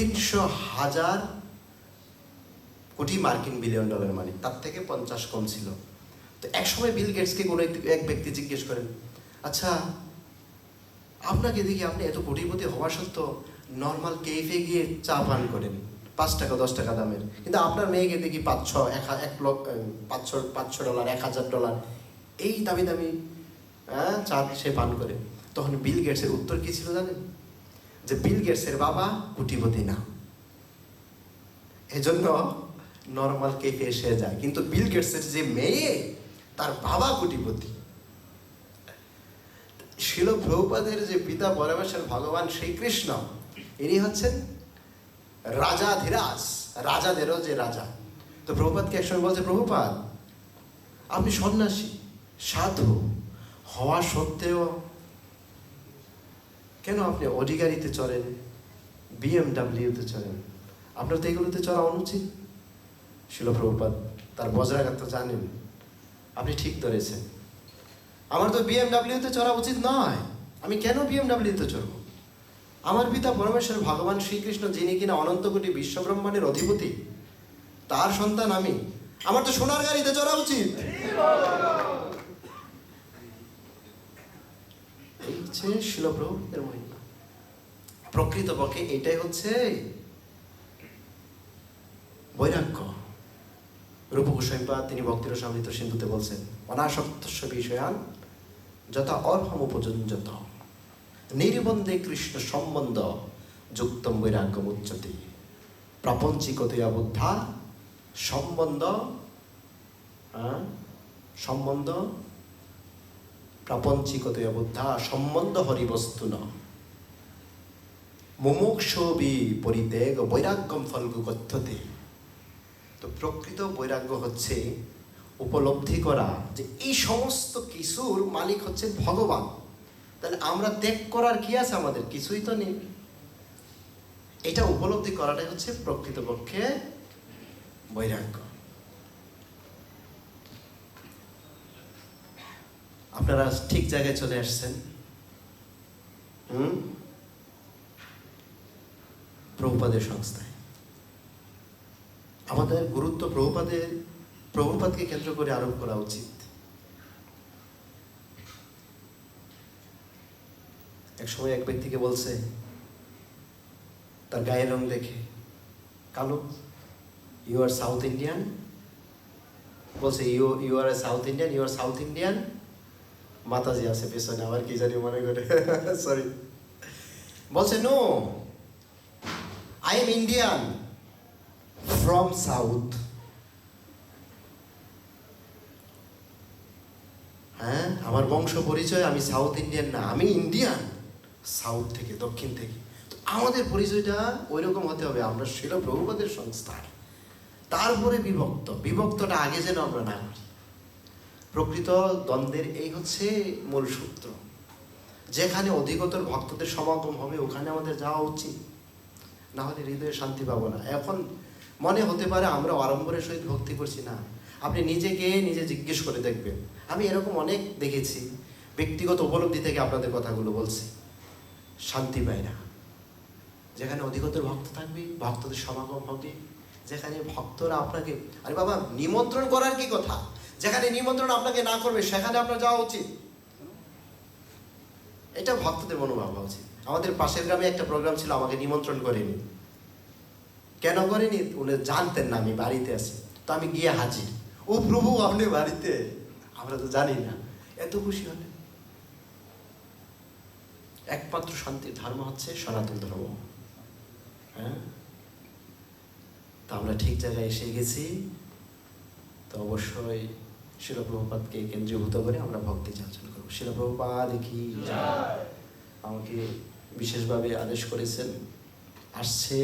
তিনশো হাজার কোটি মার্কিন বিলিয়ন ডলার মানে তার থেকে পঞ্চাশ কম ছিল। তো এক সময় বিল গেটসকে কোনো এক- ব্যক্তি জিজ্ঞেস করেন আচ্ছা আপনাকে দেখি আপনি এত কোটিপতি হওয়া সত্ত্বেও নর্মাল কেফে গিয়ে চা পান করেন, পাঁচ টাকা, দশ টাকা দামের। কিন্তু আপনার মেয়েকে দেখি পাঁচ ছ এক এক লক্ষ পাঁচশো পাঁচশো ডলার, এক হাজার ডলার, এই দামি দামি হ্যাঁ চা সে পান করে। তখন বিল গেটসের উত্তর কি ছিল জানেন? যে বিল গেটসের বাবা কোটিপতি না এজন্য নর্মাল কেফে এসে যায়। কিন্তু বিল গেটসের যে মেয়ে তার বাবা কোটিপতি শিল প্রভুপাদের যে পিতা পরমেশ্বর ভগবান শ্রীকৃষ্ণ ইনি হচ্ছেন রাজা ধীরাজ রাজাদেরও যে রাজা তো প্রভুপাদকে একসময় বলছে প্রভুপাদ আপনি সন্ন্যাসী, সাধু। হওয়া সত্ত্বেও কেন আপনি অধিকারিতে চলেন বিএমডাব্লিউতে চলেন আপনার তো এগুলোতে চলা অনুচিত। শিলপ্রভুপাদ তার বজ্রাঘাত তো জানেন। আপনি ঠিক ধরেছেন। আমার তো বিএমডাব্লিউতে চলা উচিত নয়। আমি কেন বিএমডাব্লিউতে চলব আমার পিতা পরমেশ্বর ভগবান শ্রীকৃষ্ণ, যিনি কিনা অনন্ত কোটি বিশ্বব্রহ্মাণ্ডের অধিপতি, তার সন্তান আমি। আমার তো সোনার গাড়িতে চড়া উচিত। হচ্ছে শিলপ্রভুদের মহিমা। প্রকৃতপক্ষে এটাই হচ্ছে বৈরাগ্য। রূপ গোস্বামীপাদ তিনি ভক্তির সমৃদ্ধ সিন্ধুতে বলছেন, অনাসক্তস্য বিষয়ান যথা অর্হম উপযোজ্যত নির্বন্ধে কৃষ্ণ সম্বন্ধ যুক্তম বৈরাগ্য উচ্চতে প্রাপঞ্চিকতয়া বুদ্ধা সম্বন্ধ? সম্বন্ধ প্রাপঞ্চিকতয়া বুদ্ধা সম্বন্ধ হরিবস্তু ন মুমুক্ষবি পরিত্যাগ বৈরাগ্যম ফলগু কথ্যতে। তো প্রকৃত বৈরাগ্য হচ্ছে উপলব্ধি করা যে এই সমস্ত কিছুর মালিক হচ্ছে ভগবান। তাহলে আমরা ত্যাগ করার কি আছে আমাদের? কিছুই তো নেই। এটা উপলব্ধি করাটাই হচ্ছে প্রকৃতপক্ষে বৈরাগ্য। আপনারা ঠিক জায়গায় চলে আসছেন। প্রভুপাদের সংস্থায়। আমাদের গুরুত্ব প্রভুপাদের, প্রভুপাদকে কেন্দ্র করে আরোপ করা উচিত। এক সময় এক ব্যক্তিকে বলছে, তার গায়ের রং দেখে কালো ইউ আর সাউথ ইন্ডিয়ান বলছে you you are south Indian you are south Indian মাতাজি আছে, পেছনে আবার কি জানি মনে করে। সরি বলছে no I am Indian from south হ্যাঁ আমার বংশ পরিচয় আমি সাউথ ইন্ডিয়ান না, আমি ইন্ডিয়ান সাউথ থেকে, দক্ষিণ থেকে। আমাদের পরিচয়টা ওই রকম হতে হবে, আমরা শিল প্রভুপাদের সংস্থায় তারপরে বিভক্ত, বিভক্তটা আগে যেন আমরা না করি। প্রকৃত দ্বন্দ্বের এই হচ্ছে মূল সূত্র। যেখানে অধিকতর ভক্তদের সমাগম হবে, ওখানে আমাদের যাওয়া উচিত। না হলে হৃদয়ে শান্তি পাবো না। এখন মনে হতে পারে আমরা আড়ম্বরের সহিত ভক্তি করছি। না, আপনি নিজেকে নিজে জিজ্ঞেস করে দেখবেন। আমি এরকম অনেক দেখেছি, ব্যক্তিগত উপলব্ধি থেকে আপনাদের কথাগুলো বলছি। শান্তি পায় না। যেখানে অধিকতর ভক্ত থাকবে, ভক্তদের সমাগম হবে। যেখানে ভক্তরা আপনাকে, আরে বাবা, নিমন্ত্রণ করার কি কথা? যেখানে নিমন্ত্রণ আপনাকে না করবে, সেখানে আপনার যাওয়া উচিত। এটা ভক্তদের মনোভাব হওয়া উচিত। আমাদের পাশের গ্রামে একটা প্রোগ্রাম ছিল, আমাকে নিমন্ত্রণ করেনি। কেন করেনি? উনি জানতেন না, আমি বাড়িতে আছি। তো আমি গিয়ে হাজির। ও প্রভু, আপনি বাড়িতে? আমরা তো জানি না। এত খুশি হলেন একমাত্র শান্তির ধর্ম হচ্ছে সনাতন ধর্ম। হ্যাঁ? তা আমরা ঠিক জায়গায় এসে গেছি। তো অবশ্যই শিলপ্রভুপাতকে কেন্দ্রীভূত করে আমরা ভক্তি যাচন করব। শিলপ্রভুপাদ কি আমাকে বিশেষভাবে আদেশ করেছেন, আসছে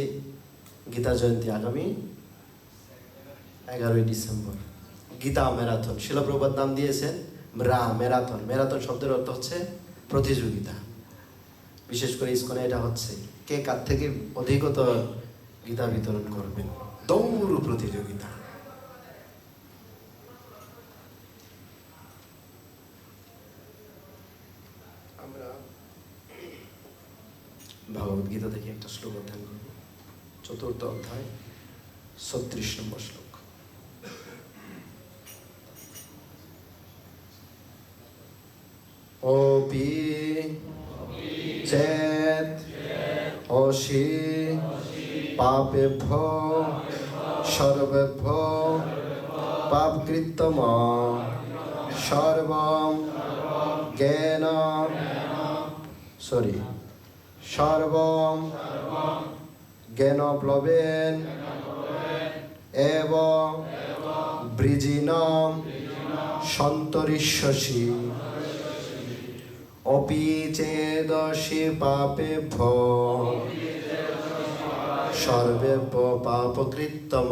গীতা জয়ন্তী আগামী এগারোই ডিসেম্বর। গীতা ম্যারাথন। শিলপ্রভাত নাম দিয়েছেন রা ম্যারাথন। ম্যারাথন শব্দের অর্থ হচ্ছে প্রতিযোগিতা। বিশেষ করে ইস্কনে এটা হচ্ছে, কে কার থেকে অধিকতর গীতা বিতরণ করবেন? দৌড় প্রতিযোগিতা আমরা ভগবদ্গীতা থেকে একটা শ্লোক অধ্যয়ন করব। চতুর্থ অধ্যায়, ছত্রিশ নম্বর শ্লোক। অপি চেত অসি পাপেভ্য সর্বেভ্য পাপকৃতম সর্বম জ্ঞান। সরি। সর্বম জ্ঞান প্লবেন এবং বৃজিনম সন্তরিষ্যসি। অপি চেদশি পাপেভ্য সর্বেভ্য পাপকৃত্তম।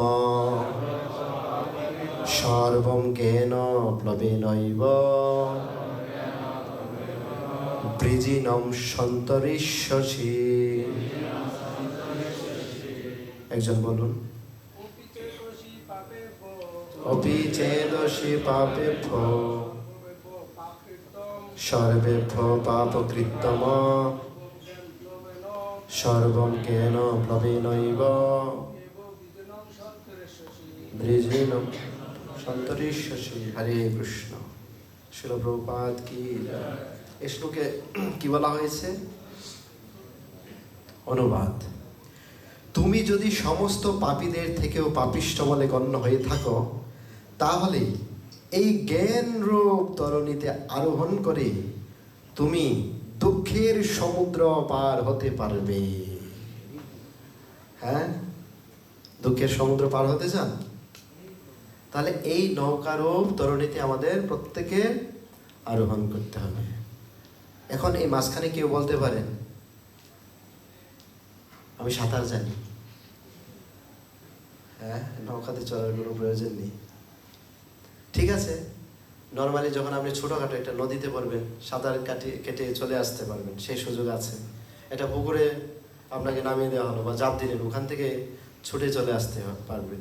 সর্বম জ্ঞান প্লবেনৈব বৃজিনম সন্তরিষ্যসি। একজন বলুন। অপি পাপেভ্য সর্বেভ্য পাপকৃতম সর্বেভ্য পাপকৃত্তম। জ্ঞানপ্লবেন সর্বম জ্ঞান প্লবেনৈব। বিজনং সন্তরিষ্যসি। হরে কৃষ্ণ। শিল প্রভুপাদ কি? এই শ্লোকে কি বলা হয়েছে? অনুবাদ। তুমি যদি সমস্ত পাপীদের থেকেও পাপিষ্ঠ বলে গণ্য হয়ে থাকো, তাহলে এই জ্ঞান রূপ তরণীতে আরোহণ করে তুমি দুঃখের সমুদ্র পার হতে পারবে। হ্যাঁ? দুঃখের সমুদ্র পার হতে চান? তাহলে এই নৌকারূপ তরণীতে আমাদের প্রত্যেকে আরোহণ করতে হবে। এখন এই মাঝখানে কেউ বলতে পারেন আমি সাঁতার জানি। হ্যাঁ নৌকাতে চলার কোনো প্রয়োজন নেই। ঠিক আছে নর্মালি যখন আপনি ছোটোখাটো একটা নদীতে পড়বেন, সাঁতার কাটি, কেটে চলে আসতে পারবেন, সেই সুযোগ আছে। এটা পুকুরে আপনাকে নামিয়ে দেওয়া হলো বা জাপ দিলেন ওখান থেকে ছুটে চলে আসতে পারবেন।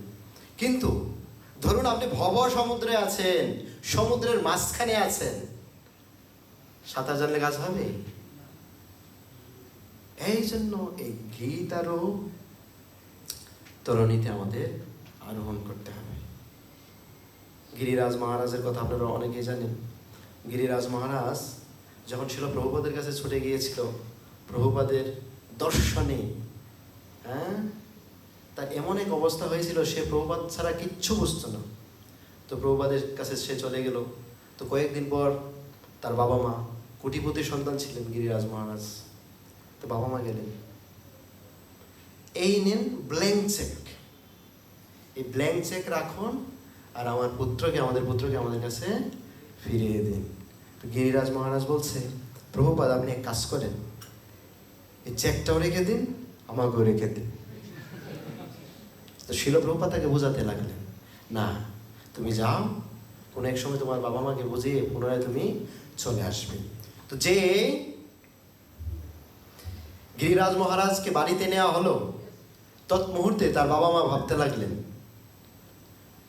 কিন্তু ধরুন আপনি ভব সমুদ্রে আছেন, সমুদ্রের মাঝখানে আছেন সাঁতার জানলে গাছ হবে এই জন্য এই গীতারও তরণীতে আমাদের আরোহণ করতে হবে। গিরিরাজ মহারাজের কথা আপনারা অনেকেই জানেন। গিরিরাজ মহারাজ যখন ছিল প্রভুপাদের কাছে ছুটে গিয়েছিল, প্রভুপাদের দর্শনে হ্যাঁ তার এমন এক অবস্থা হয়েছিল, সে প্রভুপাদ ছাড়া কিচ্ছু বুঝতো না। তো প্রভুপাদের কাছে সে চলে গেল। তো কয়েকদিন পর তার বাবা মা কোটিপতি সন্তান ছিলেন গিরিরাজ মহারাজ। তো বাবা মা গেলেন। এই নিন ব্ল্যাঙ্ক চেক এই ব্ল্যাঙ্ক চেক রাখুন আর আমার পুত্রকে, আমাদের পুত্রকে আমাদের কাছে ফিরিয়ে দিন। তো গিরিরাজ মহারাজ বলছে, প্রভুপাদ, আপনি এক কাজ করেন। এই চেকটাও রেখে দিন, আমাকেও রেখে দিন। তো শিল প্রভুপাদ তাকে বোঝাতে লাগলেন, না, তুমি যাও। কোনো এক সময় তোমার বাবা মাকে বুঝিয়ে পুনরায় তুমি চলে আসবে। তো যে গিরিরাজ মহারাজকে বাড়িতে নেওয়া হলো, তৎমুহূর্তে তার বাবা মা ভাবতে লাগলেন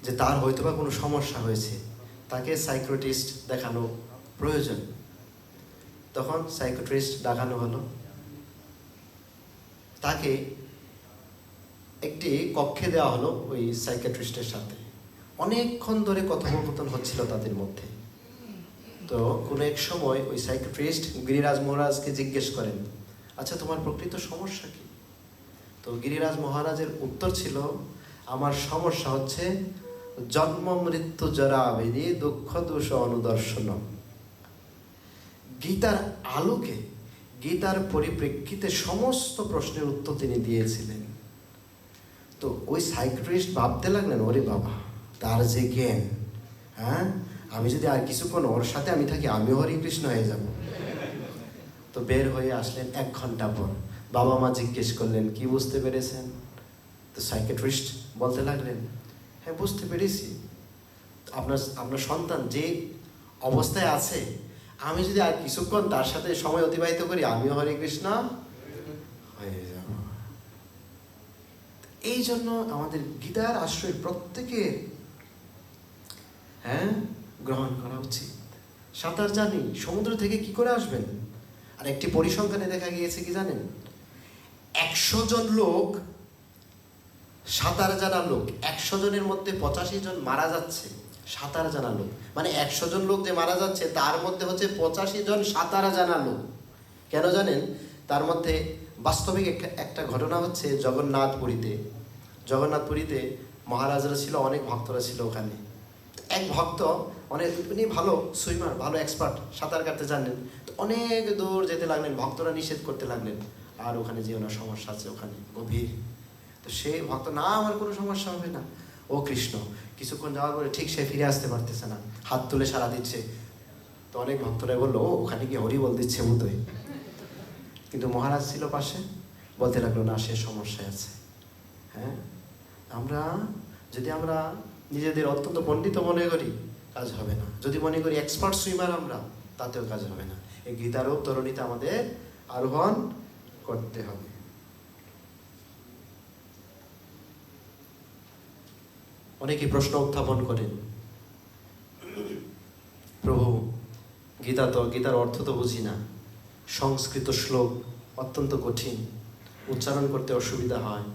যে তার হয়তো বা কোনো সমস্যা হয়েছে। তাকে সাইক্রোটিস্ট দেখানো প্রয়োজন। তখন সাইক্রোটিস্ট দেখানো হলো। তাকে একটি কক্ষে দেওয়া হলো ওই সাইকেট্রিস্টের সাথে। অনেকক্ষণ ধরে কথোপকথন হচ্ছিল তাদের মধ্যে। তো কোনো এক সময় ওই সাইকেট্রিস্ট গিরিরাজ মহারাজকে জিজ্ঞেস করেন আচ্ছা তোমার প্রকৃত সমস্যা কি? তো গিরিরাজ মহারাজের উত্তর ছিল, আমার সমস্যা হচ্ছে জন্ম মৃত্যু জরা বেদি দুঃখ দোষ অনুদর্শন। গীতার আলোকে, গীতার পরিপ্রেক্ষিতে সমস্ত প্রশ্নের উত্তর তিনি দিয়েছিলেন। তো ওই সাইক্রিস্ট ভাবতে লাগলেন, ওরে বাবা, তার যে জ্ঞান হ্যাঁ? আমি যদি আর কিছুক্ষণ ওর সাথে আমি থাকি, আমিও হরে কৃষ্ণ হয়ে যাব। তো বের হয়ে আসলেন এক ঘণ্টা পর। বাবা মা জিজ্ঞেস করলেন, কি বুঝতে পেরেছেন? তো সাইকেট্রিস্ট বলতে লাগলেন হ্যাঁ বুঝতে পেরেছি। আপনার আপনার সন্তান যে অবস্থায় আছে, আমি যদি আর কিছুক্ষণ তার সাথে সময় অতিবাহিত করি, আমিও হরে কৃষ্ণ হয়ে যাব। এই জন্য আমাদের গীতার আশ্রয় প্রত্যেকের হ্যাঁ? গ্রহণ করা উচিত। সাঁতার জানি, সমুদ্র থেকে কি করে আসবেন? আর একটি পরিসংখ্যানে দেখা গিয়েছে কি জানেন? একশো জন লোক, সাঁতার জানা লোক, একশো জনের মধ্যে পঁচাশি জন মারা যাচ্ছে, সাঁতার জানা লোক। মানে একশো জন লোক যে মারা যাচ্ছে, তার মধ্যে হচ্ছে পঁচাশি জন সাতারা জানা লোক। কেন জানেন? তার মধ্যে বাস্তবিক একটা- ঘটনা হচ্ছে জগন্নাথপুরীতে। জগন্নাথপুরীতে মহারাজরা ছিল, অনেক ভক্তরা ছিল ওখানে। এক ভক্ত অনেক উনি ভালো সুইমার, ভালো এক্সপার্ট সাঁতার কাটতে জানলেন। তো অনেক দূর যেতে লাগলেন, ভক্তরা নিষেধ করতে লাগলেন। আর ওখানে যে ওনার সমস্যা আছে ওখানে, গভীর। তো সে ভক্ত, না, আমার কোনো সমস্যা হবে না। ও কৃষ্ণ, কিছুক্ষণ যাওয়ার পরে ঠিক সে ফিরে আসতে পারতেছে না, হাত তুলে সারা দিচ্ছে। তো অনেক ভক্তরা বলল, ও, ওখানে কি হরি বল দিচ্ছে বোধহয়। কিন্তু মহারাজ ছিল পাশে, বলতে লাগল, না, সে সমস্যায় আছে। হ্যাঁ? আমরা, যদি আমরা নিজেদের অত্যন্ত পণ্ডিত মনে করি কাজ হবে না। যদি মনে করি এক্সপার্ট সুইমার আমরা, তাতেও কাজ হবে না। এই গীতারূপ তরণীতে আমাদের আরোহণ করতে হবে। অনেকে প্রশ্ন উত্থাপন করেন, প্রভু, গীতা তো, গীতার অর্থ তো বুঝি না। সংস্কৃত শ্লোক অত্যন্ত কঠিন, উচ্চারণ করতে অসুবিধা হয়।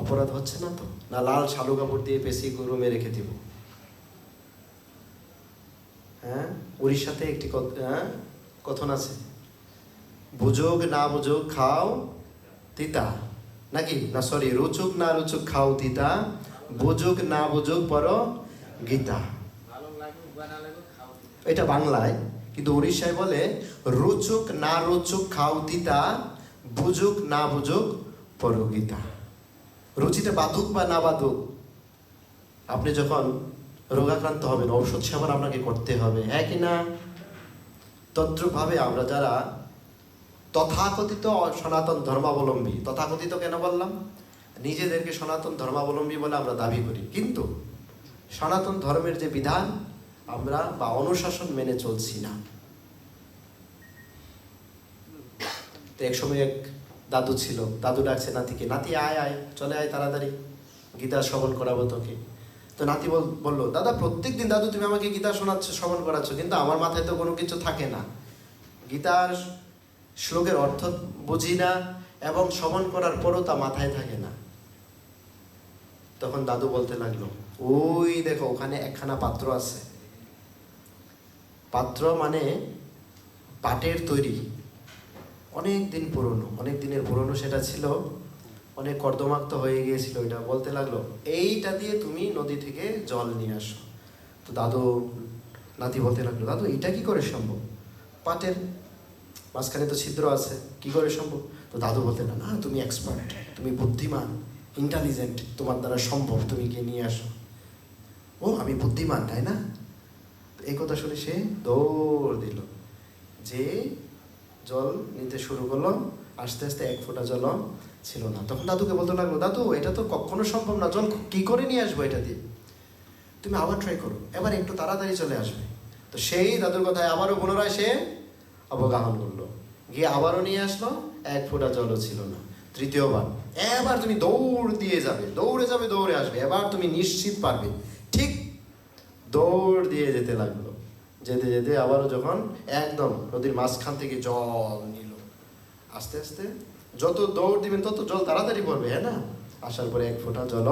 অপরাধ হচ্ছে না তো? না লাল শালু কাপড় দিয়ে পেশি গরমে রেখে দিব। হ্যাঁ? উড়িষ্যাতে একটি হ্যাঁ, কথন আছে। বুঝুক না বুঝুক খাও তিতা। নাকি? না সরি রুচুক না রুচুক খাও তিতা। বুঝুক না বুঝুক পর গীতা। এটা বাংলায় কিন্তু উড়িষ্যায় বলে রুচুক না রুচুক খাও তিতা বুঝুক না বুঝুক পরগীতা রুচিতে বাধুক বা না বাধুক আপনি যখন রোগাক্রান্ত হবেন ঔষধ সেবন আপনাকে করতে হবে হ্যাঁ কি না? তদ্রুপভাবে আমরা যারা তথাকথিত সনাতন ধর্মাবলম্বী, তথাকথিত কেন বললাম? নিজেদেরকে সনাতন ধর্মাবলম্বী বলে আমরা দাবি করি। কিন্তু সনাতন ধর্মের যে বিধান, আমরা বা অনুশাসন মেনে চলছি না। এক সময় এক দাদু ছিল, দাদু ডাকছে, নাতিকে, নাতি, আয় আয়, চলে আয় তাড়াতাড়ি, গীতা শ্রবণ করাবো তোকে। তো নাতি বল, বলল, দাদা প্রত্যেক দিন দাদু তুমি আমাকে গীতা শোনাচ্ছ, শ্রবণ করাচ্ছ, কিন্তু আমার মাথায় তো কোনো কিছু থাকে না। গীতার শ্লোকের অর্থ বুঝি না এবং শ্রবণ করার পরও তা মাথায় থাকে না। তখন দাদু বলতে লাগল, ওই দেখো, ওখানে একখানা পাত্র আছে। পাত্র মানে পাটের তৈরি। অনেক দিন পুরনো, অনেক দিনের পুরনো সেটা ছিল অনেক কর্দমাক্ত হয়ে গিয়েছিল এটা বলতে লাগল, এইটা দিয়ে তুমি নদী থেকে জল নিয়ে আসো। তো দাদু, নাতি বলতে লাগল, দাদু, এটা কি করে সম্ভব? পাটের মাঝখানে তো ছিদ্র আছে, কি করে সম্ভব? তো দাদু বলতে না না, তুমি এক্সপার্ট তুমি বুদ্ধিমান ইন্টেলিজেন্ট তোমার দ্বারা সম্ভব তুমি গিয়ে নিয়ে আসো। ও, আমি বুদ্ধিমান, তাই না? এই কথা শুনে সে দৌড় দিল। যে জল নিতে শুরু করল, আস্তে আস্তে এক ফোঁটা জল ছিল না। তখন দাদুকে বলতে লাগল, দাদু, এটা তো কখনো সম্ভব না, জল কি করে নিয়ে আসব এটা দিয়ে? তুমি আবার ট্রাই করো, এবার একটু তাড়াতাড়ি চলে আসবে। তো সেই দাদুর কথায় আবারও পুনরায় সে অবগাহন করল। গিয়ে আবারও নিয়ে আসলো, এক ফোঁটা জলও ছিল না। তৃতীয়বার, এবার তুমি দৌড় দিয়ে যাবে, দৌড়ে যাবে, দৌড়ে আসবে, এবার তুমি নিশ্চিত পারবে। ঠিক দৌড় দিয়ে যেতে লাগল। যেতে যেতে আবারও যখন একদম নদীর মাঝখান থেকে জল নিল, আস্তে আস্তে যত দৌড় দিবেন, তত জল তাড়াতাড়ি পড়বে হ্যাঁ না? আসার পরে এক ফোঁটা জল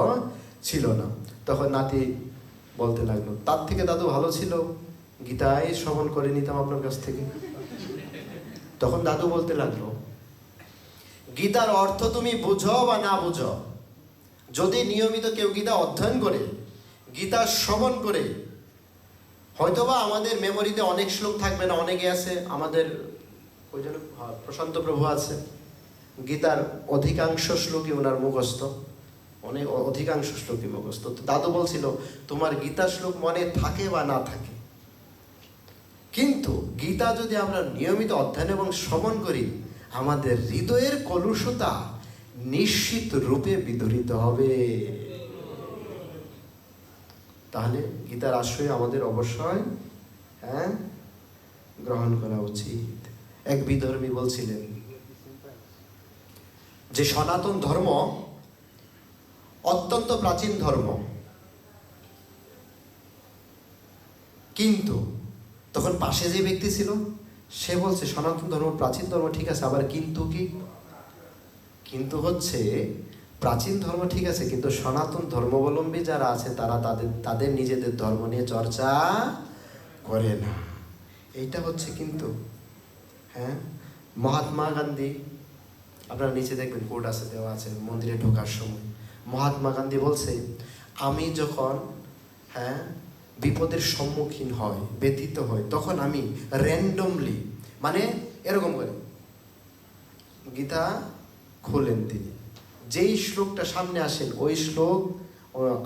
ছিল না। তখন নাতি বলতে লাগল, তার থেকে দাদু ভালো ছিল গীতাই শ্রবণ করে নিতাম আপনার কাছ থেকে। তখন দাদু বলতে লাগল, গীতার অর্থ তুমি বুঝো বা না বুঝো? যদি নিয়মিত কেউ গীতা অধ্যয়ন করে, গীতা শ্রবণ করে, হয়তোবা আমাদের মেমোরিতে অনেক শ্লোক থাকবে না, অনেকে আছে, আমাদের, ওই জন্য প্রশান্ত প্রভু আছে গীতার অধিকাংশ শ্লোকই ওনার মুখস্থ। অনেক অধিকাংশ শ্লোকই মুখস্থ। দাদু বলছিল, তোমার গীতা শ্লোক মনে থাকে বা না থাকে? কিন্তু গীতা যদি আমরা নিয়মিত অধ্যয়ন এবং শ্রবণ করি, আমাদের হৃদয়ের কলুষতা নিশ্চিত রূপে বিদরিত হবে। তাহলে গীতার আশ্রয় আমাদের অবশ্যই হ্যাঁ গ্রহণ করা উচিত। এক বিধর্মী বলছিলেন যে সনাতন ধর্ম অত্যন্ত প্রাচীন ধর্ম। কিন্তু তখন পাশে যে ব্যক্তি ছিল, সে বলছে, সনাতন ধর্ম, প্রাচীন ধর্ম ঠিক আছে, আবার কিন্তু কি? কিন্তু হচ্ছে, প্রাচীন ধর্ম ঠিক আছে, কিন্তু সনাতন ধর্মাবলম্বী যারা আছে, তারা তাদের তাদের নিজেদের ধর্ম নিয়ে চর্চা করে না। এইটা হচ্ছে কিন্তু হ্যাঁ মহাত্মা গান্ধী আপনারা নিচে দেখবেন কোর্ট আছে, দেওয়া আছে, মন্দিরে ঢোকার সময়। মহাত্মা গান্ধী বলছে, আমি যখন হ্যাঁ বিপদের সম্মুখীন হয়, ব্যথিত হয়, তখন আমি র্যান্ডমলি মানে এরকম করে, গীতা খোলেন তিনি। যেই শ্লোকটা সামনে আসেন ওই শ্লোক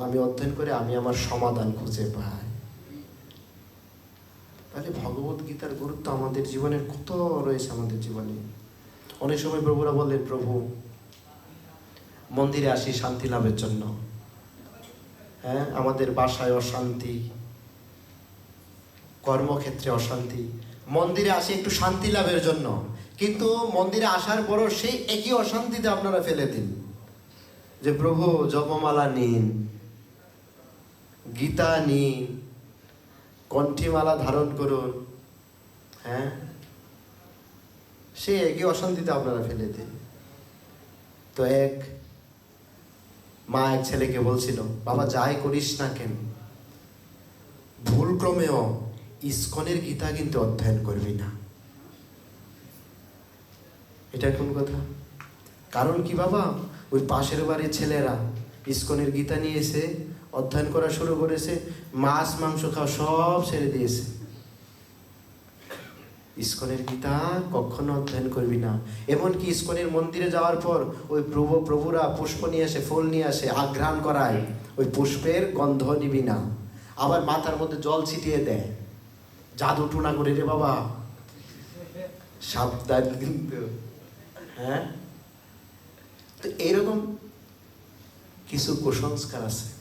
আমি অধ্যয়ন করে আমি আমার সমাধান খুঁজে পাই। তাহলে ভগবত গীতার গুরুত্ব আমাদের জীবনের কত রয়েছে আমাদের জীবনে? অনেক সময় প্রভুরা বললেন, প্রভু, মন্দিরে আসি শান্তি লাভের জন্য। হ্যাঁ আমাদের বাসায় অশান্তি, কর্মক্ষেত্রে অশান্তি। মন্দিরে আসি একটু শান্তি লাভের জন্য। কিন্তু মন্দিরে আসার পরও সেই একই অশান্তিতে আপনারা ফেলে দিন। যে প্রভু, জপমালা নিন, গীতা নিন, কণ্ঠীমালা ধারণ করুন। হ্যাঁ সে একই অশান্তিতে আপনারা ফেলে দিন। তো এক মা এক ছেলেকে বলছিল, বাবা, যাই করিস না কেন? ভুলক্রমেও ইস্কনের গীতা কিন্তু অধ্যয়ন করবি না। এটা কোন কথা? কারণ কি বাবা? ওই পাশের বাড়ির ছেলেরা ইস্কনের গীতা নিয়ে এসে অধ্যয়ন করা শুরু করেছে, মাছ, মাংস খাওয়া সব ছেড়ে দিয়েছে। ইস্কনের গীতা কখনো অধ্যয়ন করবি না। এমনকি ইস্কনের মন্দিরে যাওয়ার পর ওই প্রভু, প্রভুরা পুষ্প নিয়ে আসে, ফুল নিয়ে আসে, আঘ্রাণ করায়, ওই পুষ্পের গন্ধ নিবি না। আবার মাথার মধ্যে জল ছিটিয়ে দেয়। জাদু টুনা করে রে বাবা। সাবধান কিন্তু। হ্যাঁ? তো এইরকম কিছু কুসংস্কার আছে।